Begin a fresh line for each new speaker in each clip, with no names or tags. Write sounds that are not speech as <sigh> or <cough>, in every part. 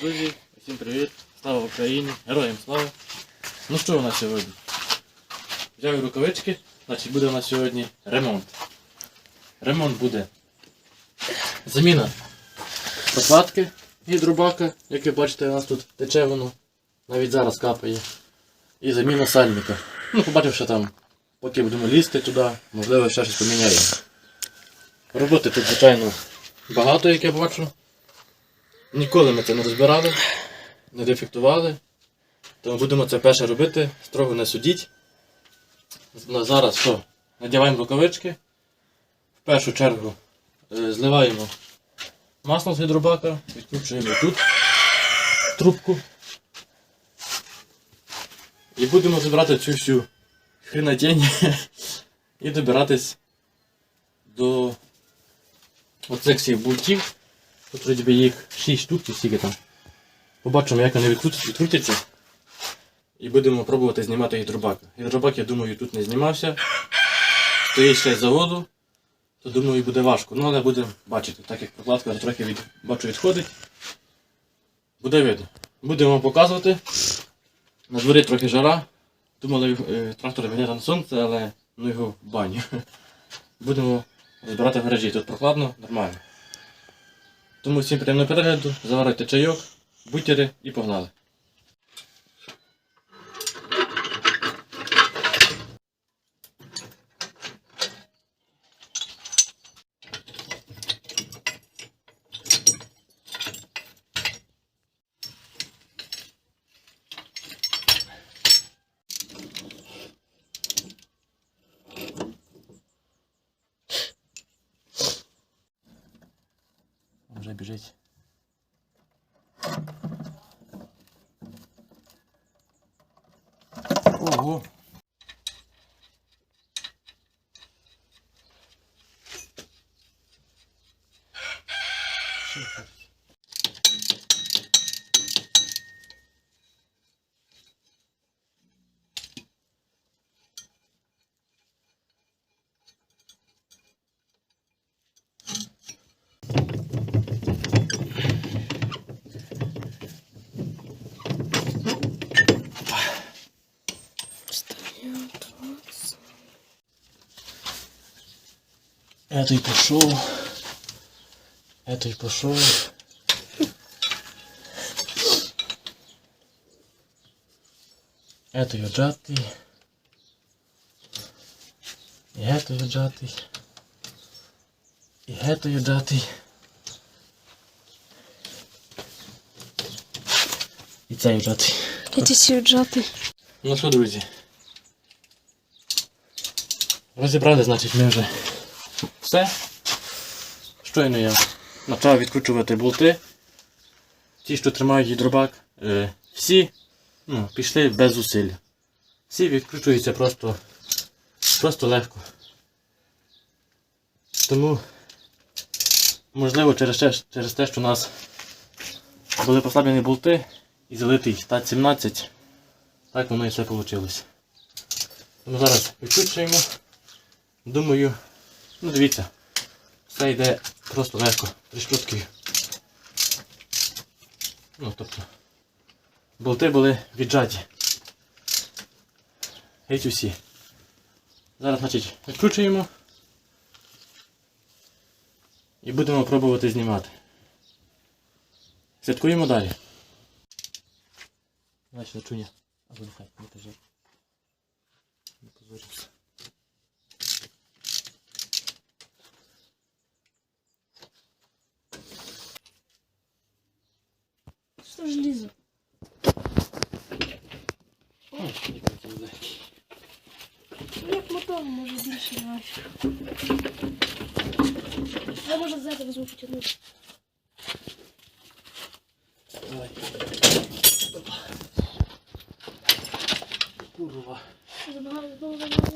Друзі, всім привіт! Слава Україні! Героям слава! Ну що у нас сьогодні? Взяв рукавички, значить буде у нас сьогодні ремонт. Ремонт буде заміна прокладки гідробака, як ви бачите, у нас тут тече воно, навіть зараз капає. І заміна сальника. Ну, побачивши там, поки будемо лізти туди, можливо ще щось поміняємо. Роботи тут, звичайно, багато, як я бачу. Ніколи ми це не розбирали, не дефектували. Тому будемо це перше робити, строго не судіть. Зараз що? Надіваємо рукавички. В першу чергу е, зливаємо масло з гідробака, відкручуємо тут трубку. І будемо забирати цю всю хренотень <laughs> і добиратись до оцих всіх болтів. Тут вроді їх 6 штук чи скільки там. Побачимо, як вони відкрутяться. І будемо пробувати знімати гідробак. Гідробак, я думаю, тут не знімався. Стоїть ще заводу, то думаю буде важко. Ну але будемо бачити, так як прокладка трохи від, бачу відходить. Буде видно. Будемо показувати. На дворі трохи жара. Думали е, трактор виняти на сонце, але ну його в баню. <laughs> Будемо розбирати в гаражі. Тут прохладно, нормально. Тому всім приємного перегляду, заварайте чайок, бутери і погнали. уже бежать. Ого! Thank you. Этой пошел. Этой пошел. Этой отжатый. І этой отжатый. І этой отжатый. І цей отжатий.
Эти всі віджати.
Ну що, друзі? Розібрали, значить, ми вже Все. Щойно я почав відкручувати болти. Ті, що тримають гідробак, е, всі ну, пішли без зусиль. Всі відкручуються просто, просто легко. Тому, можливо, через те, через те, що у нас були послаблені болти і залитий стат 17, так воно і все вийшло. Ми зараз відкручуємо. Думаю, ну дивіться, все йде просто легко, тріщоткою. Ну, тобто, болти були віджаті. Геть усі. Зараз, значить, відкручуємо. І будемо пробувати знімати. Слідкуємо далі. Значить, начуня. Або нехай, не позор. Не позорівся.
Я може ззаду візьму потягнути.
Давай. Курва.
Забагато знову забагато.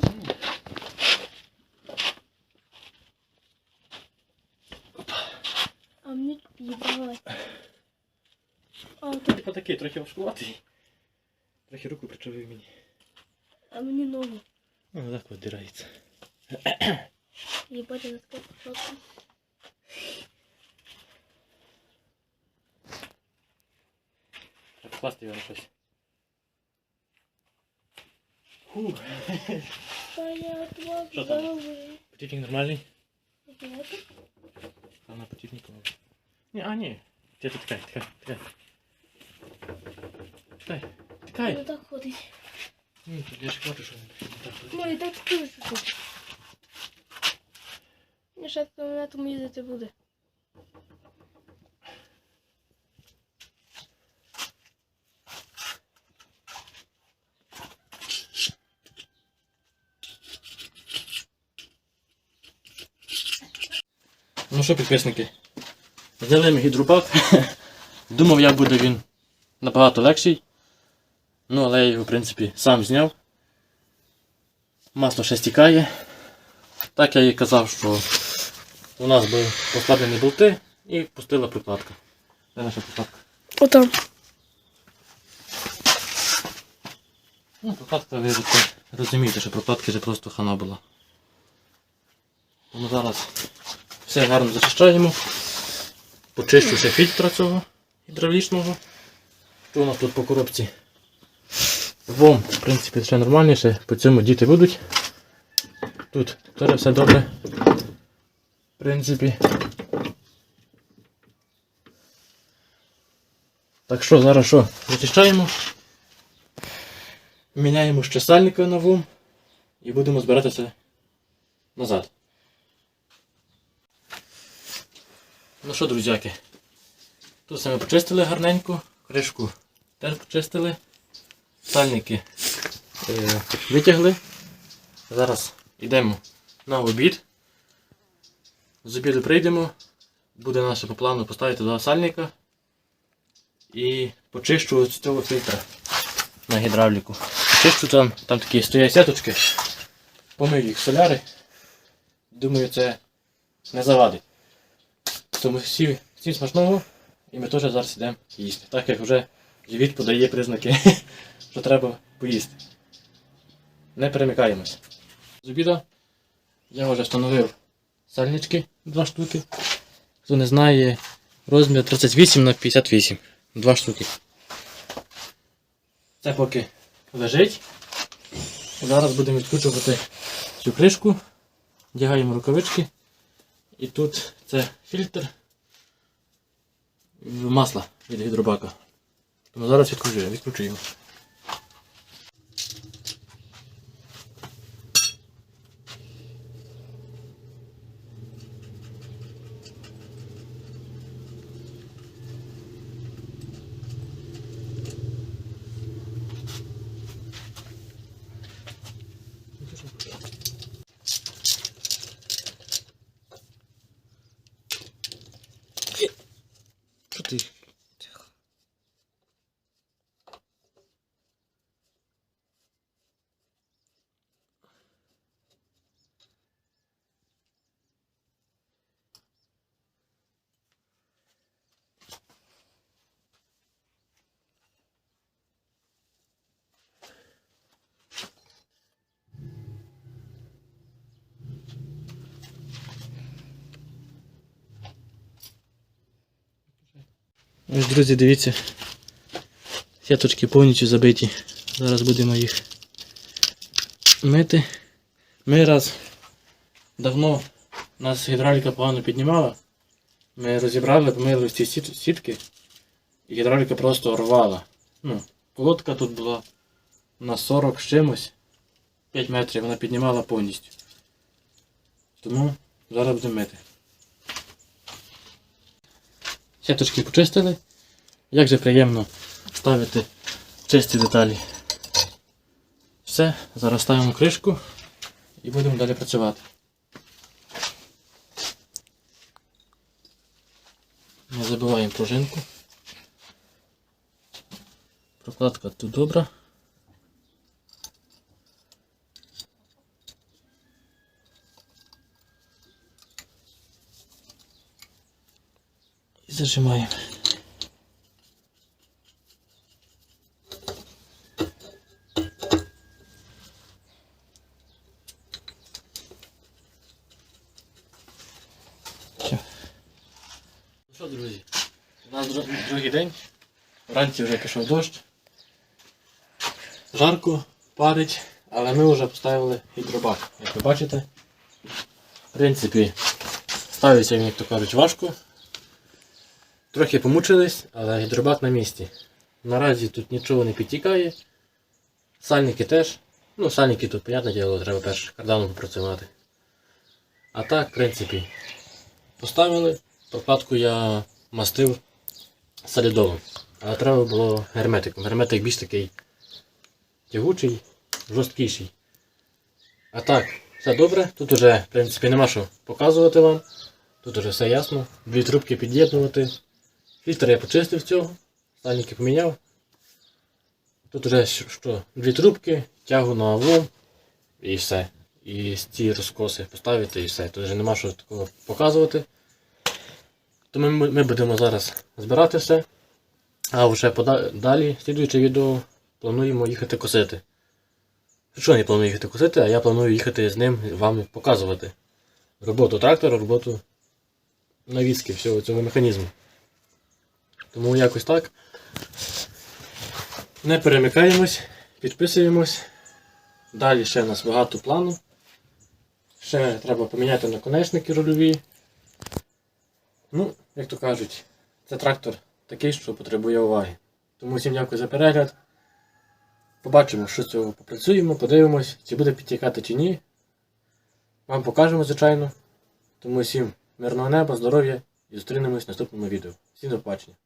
А мені їбалось.
Типа такий, трохи важкуватий. Трохи руку причавив мені.
а мені ногу.
Ну, так от дирається.
Я така пошла.
покласти його на щось. Фу.
Понятно.
Що там?
здоровий.
Потічник нормальний?
Понятно.
А на потічнику. Ні, а ні. Ти тут тікай, тікай, тікай. Тікай,
Не
тікай.
так ходить.
Ні, тут я ж кажу, що не так.
Ну і так дуже тут. І ще на тому їздити буде.
Ну що, підписники? Взяли ми гідропак. <laughs> Думав, як буде він набагато легший. Ну, але я його, в принципі, сам зняв. Масло ще стікає. Так я їй казав, що у нас були послаблені болти і пустила прикладка. Де наша прикладка?
Отам.
Ну, прокладка, ви розумієте, що прокладки вже просто хана була. Тому зараз все гарно зачищаємо. Почищу ще фільтра цього гідравлічного. Що у нас тут по коробці? Вом, в принципі, ще нормальніше, по цьому діти будуть. Тут теж все добре. В принципі. Так що, зараз що? Зачищаємо. Міняємо щасальника на вум і будемо збиратися назад. Ну що, друзяки, тут все ми почистили гарненько, кришку теж почистили, сальники е, витягли. Зараз йдемо на обід. З обіду прийдемо, буде наше по плану поставити два сальника і почищу з цього фільтра на гідравліку. Чищу там, там такі стоять сеточки, помию їх соляри. Думаю, це не завадить. Тому всі, всім смачного і ми теж зараз йдемо їсти. Так як вже живіт подає признаки, <laughs> що треба поїсти. Не перемикаємось. З обіду я вже встановив сальнички два штуки. Хто не знає, розмір 38 на 58. Два штуки. Це поки лежить. Зараз будемо відкручувати цю кришку, вдягаємо рукавички. І тут це фільтр масла від гідробака. Тому зараз відключу, відключу Що Ось, друзі, дивіться. Сіточки повністю забиті. Зараз будемо їх мити. Ми раз давно нас гідравліка погано піднімала. Ми розібрали, помили ці сітки, і гідравліка просто рвала. Ну, колодка тут була на 40 з чимось. 5 метрів вона піднімала повністю. Тому зараз будемо мити. Сіточки почистили. Як же приємно ставити чисті деталі. Все, зараз ставимо кришку і будемо далі працювати. Не забуваємо пружинку. Прокладка тут добра. Зажимаємо. Ну що, друзі, у нас другий день. Вранці вже пішов дощ. Жарко, парить, але ми вже поставили гідробак. Як ви бачите. В принципі, ставиться як то кажуть, важко. Трохи помучились, але гідробак на місці. Наразі тут нічого не підтікає. Сальники теж. Ну, сальники тут, понятне діло, треба перш карданом попрацювати. А так, в принципі, поставили. Прокладку я мастив солідолом. Але треба було герметиком. Герметик більш такий тягучий, жорсткіший. А так, все добре. Тут уже, в принципі, нема що показувати вам. Тут уже все ясно. Дві трубки під'єднувати. Фільтр я почистив цього. Сальники поміняв. Тут уже що-? Дві трубки, тягу на облом і все. І ці розкоси поставити і все. Тут вже нема що такого показувати. Тому ми, ми будемо зараз збирати все. А вже далі, слідуюче відео, плануємо їхати косити. Що не планую їхати косити, а я планую їхати з ним вам показувати. Роботу трактора, роботу навіски всього цього механізму. Тому якось так. Не перемикаємось, підписуємось. Далі ще в нас багато плану. Ще треба поміняти наконечники рульові. Ну, як то кажуть, це трактор такий, що потребує уваги. Тому всім дякую за перегляд. Побачимо, що з цього попрацюємо, подивимось, чи буде підтікати чи ні. Вам покажемо, звичайно. Тому всім мирного неба, здоров'я і зустрінемось в наступному відео. Всім до побачення.